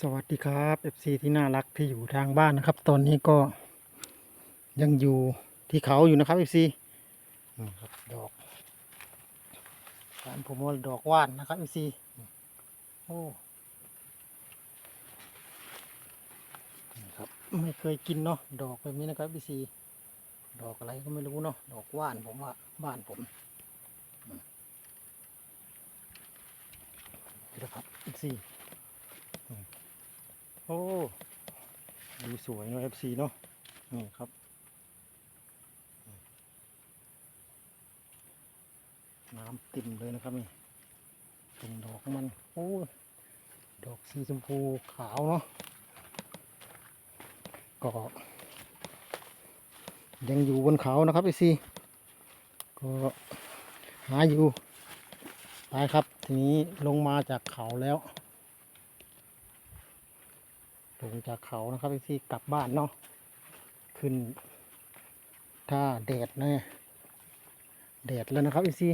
สวัสดีครับ FC ที่น่ารักที่อยู่ทางบ้านนะครับ ตอนนี้ก็ยังอยู่ที่เขาอยู่นะครับ FC นี่ครับดอกร้านผมว่าดอกว่านนะครับ FC โอ้ครับไม่เคยกินเนาะดอกแบบนี้นะครับ FC ดอกอะไรก็ไม่รู้เนาะดอกว่านผมว่าบ้านผมอืมนี่นะครับ FC โอ้ ดูสวยเนาะ FC เนาะนี่ครับ น้ำติ่มเลยนะครับนี่เป็นดอกมัน โอ้ ดอกสีชมพูขาวเนาะก็ยังอยู่บนเขานะครับ FC ก็หาอยู่ไปครับ ทีนี้ลงมาจากเขาแล้ว ลงจากเขานะครับที่กลับบ้านเนาะขึ้น ถ้าแดดนะแดดแล้วนะครับอีซี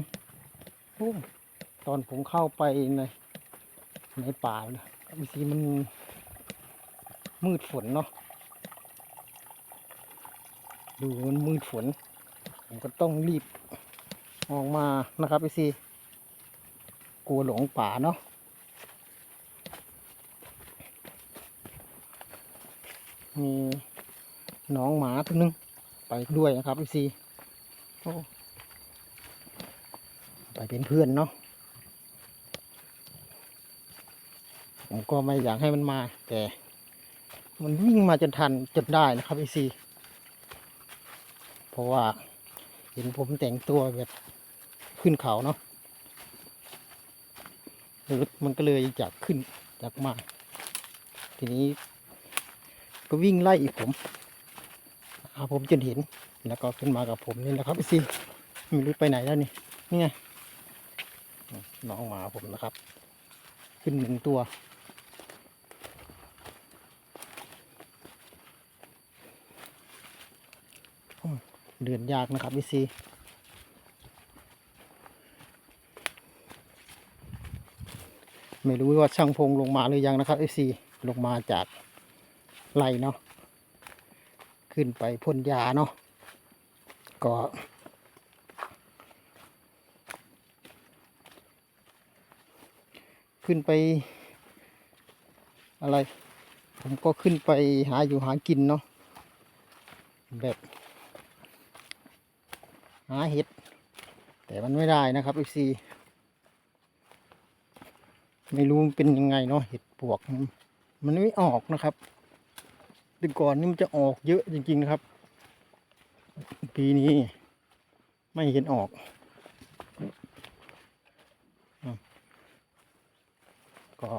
โอ้ตอนผมเข้าไปในในป่านะอีซีมันมืดฝนเนาะดูมันมืดฝน ผมก็ต้องรีบออกมานะครับอีซีกลัวหลงป่าเนาะ มีน้องหมาตัวหนึง ไปด้วยนะครับพี่ซีไปเป็นเพื่อนเนาะผมก็ไม่อยากให้มันมา แต่ มันวิ่งมาจนทันจนได้นะครับพี่ซีเพราะว่าเห็นผมแต่งตัวแบบขึ้นเขาเนาะมันก็เลยอยากขึ้นอยากมา ทีนี้ ก็วิ่งไล่อีกผมหาผมจนเห็น แล้วก็ขึ้นมากับผมนี่นะครับพี่ซีไม่รู้ไปไหนแล้วนี่นี่ไงน้องหมาผมนะครับ ขึ้นหนึ่งตัวเดินยากนะครับพี่ซีไม่รู้ว่าช่างพงลงมาหรือยังนะครับพี่ซีลงมาจาก ไล่เนาะขึ้นไปพ่นยาเนาะก็ขึ้นไป อะไร ผมก็ขึ้นไปหาอยู่หากินเนาะแบบ หาเห็ด แต่มันไม่ได้นะครับ FC ไม่รู้เป็นยังไงเนาะเห็ดปวก มันไม่ออกนะครับ แต่ก่อนนี่มันจะออกเยอะจริงๆนะครับ ปีนี้ไม่เห็นออกอก็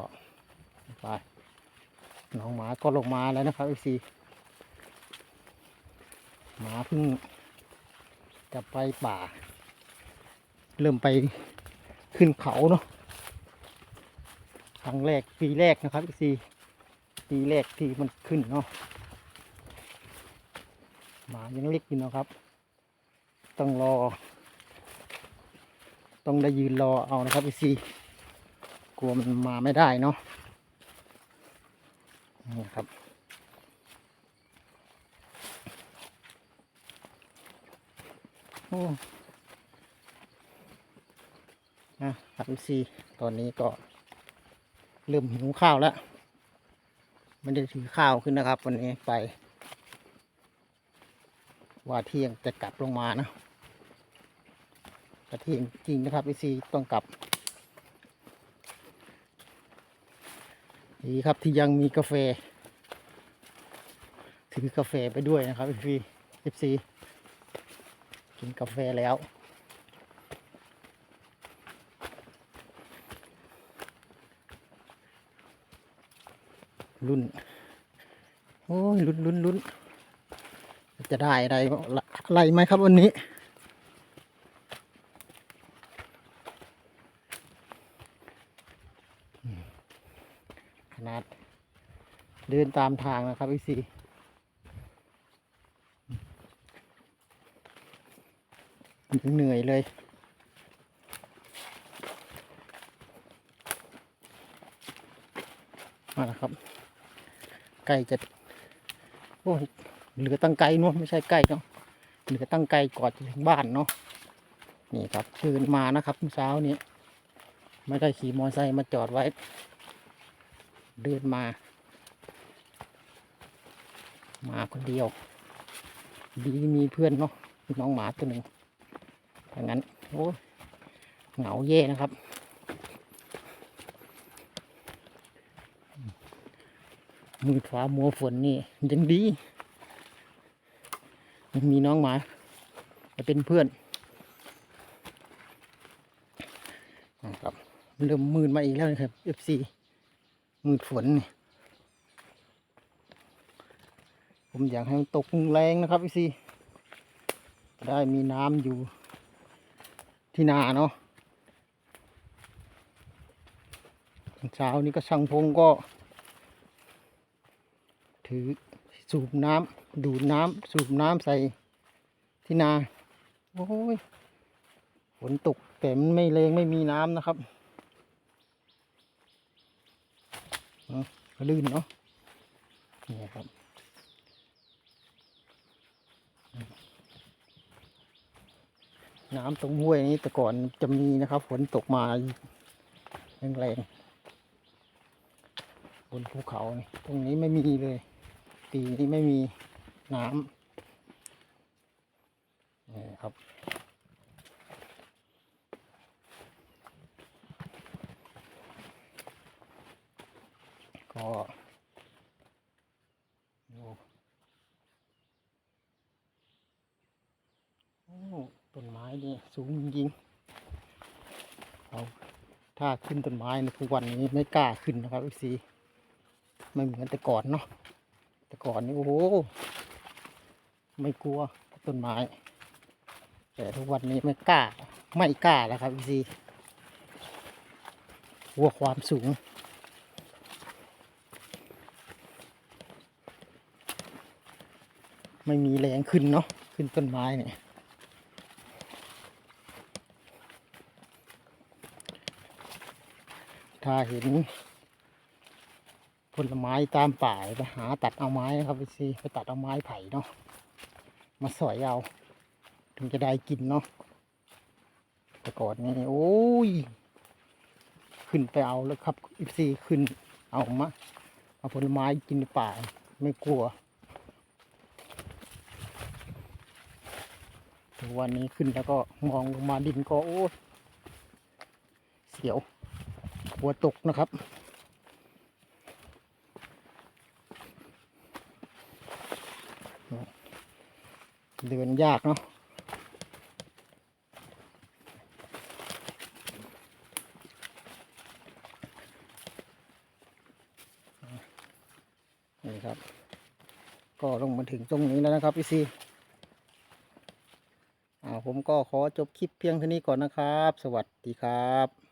ไปน้องหมาก็ลงมาแล้วนะครับไอซีหมาเพิ่งจะไปป่า เริ่มไปขึ้นเขาเนาะครั้งแรกปีแรกนะครับไอซี ปีแรกที่มันขึ้นเนาะหมายังเล็กอยู่เนาะครับ ต้องรอ ต้องได้ยืนรอเอานะครับพี่ซีกลัวมันมาไม่ได้เนาะนี่ครับโอ้นะครับพี่ซีตอนนี้ก็เริ่มหิวข้าวแล้ว ไม่ได้ถือข้าวขึ้นนะครับ วันนี้ไป ว่าเที่ยงจะกลับลงมานะแต่เที่ยงจริงนะครับพีซีต้องกลับดีครับที่ยังมีกาแฟ ถือกาแฟไปด้วยนะครับพีซีเอฟซีกินกาแฟแล้ว รุ่น โอ้ยลุ้นลุ้นลุ้นจะได้อะไรอะไรไหมครับวันนี้ ขนาด เดินตามทางนะครับพี่ซียังเหนื่อยเลยมาแล้วครับ ใกล้จะโอ้ยเหลือตั้งไกลเนาะไม่ใช่ใกล้เนาะเหลือตั้งไกลก่อนจะถึงบ้านเนาะนี่ครับเชิญมานะครับเมื่อเช้านี้ไม่ได้ขี่มอเตอร์ไซค์มาจอดไว้ เดินมา มาคนเดียว ดีมีเพื่อนเนาะน้องหมาตัวหนึ่งถ้างั้นโอ้เหงาแย่นะครับ มือฟ้ามัวฝนนี่ยังดียังมีน้องหมามาเป็นเพื่อนนะครับเริ่มมืดมาอีกแล้วนะครับ FC มืดฝนนี่ผมอยากให้มันตกแรงนะครับ FC จะได้มีน้ำอยู่ที่นาเนาะเช้านี้ก็ช่างพงก็ ถือสูบน้ำดูดน้ำสูบน้ำใส่ที่นา โอ้ยฝนตกแต่มันไม่แรงไม่มีน้ำนะครับลื่นเนาะนี่ครับน้ำตรงห้วยนี้แต่ก่อนจะมีนะครับ ฝนตกมาแรงๆบนภูเขาตรงนี้ไม่มีเลย ปีนี้ไม่มีน้ำนี่ครับ ก็ดูโอ้ต้นไม้นี่สูงจริงๆเอาถ้าขึ้นต้นไม้ในทุกวันนี้ไม่กล้าขึ้นนะครับอีซีไม่เหมือนแต่ก่อนเนาะ แต่ก่อนนี่โอ้โหไม่กลัวต้นไม้ แต่ทุกวันนี้ไม่กล้า ไม่กล้าแล้วครับอีซีกลัวความสูง ไม่มีแรงขึ้นเนาะขึ้นต้นไม้เนี่ยถ้าเห็น ลไม้ตามป่าไปหาตัดเอาไม้นะครับไปซีไปตัดเอาไม้ไผ่เนาะมาสอยเอาถึงจะได้กินเนาะแต่ก่อนนี่โอ้ยขึ้นไปเอาแล้วครับอีซีขึ้นเอามาเอาผลไม้กินในป่าไม่กลัวแต่วันนี้ขึ้นแล้วก็มองลงมาดินก็โอ้เสียวหัวตกนะครับ เดินยากเนาะนี่ครับ ก็ลงมาถึงตรงนี้แล้วนะครับพี่ซีอ่าผมก็ขอจบคลิปเพียงเท่านี้ก่อนนะครับ สวัสดีครับ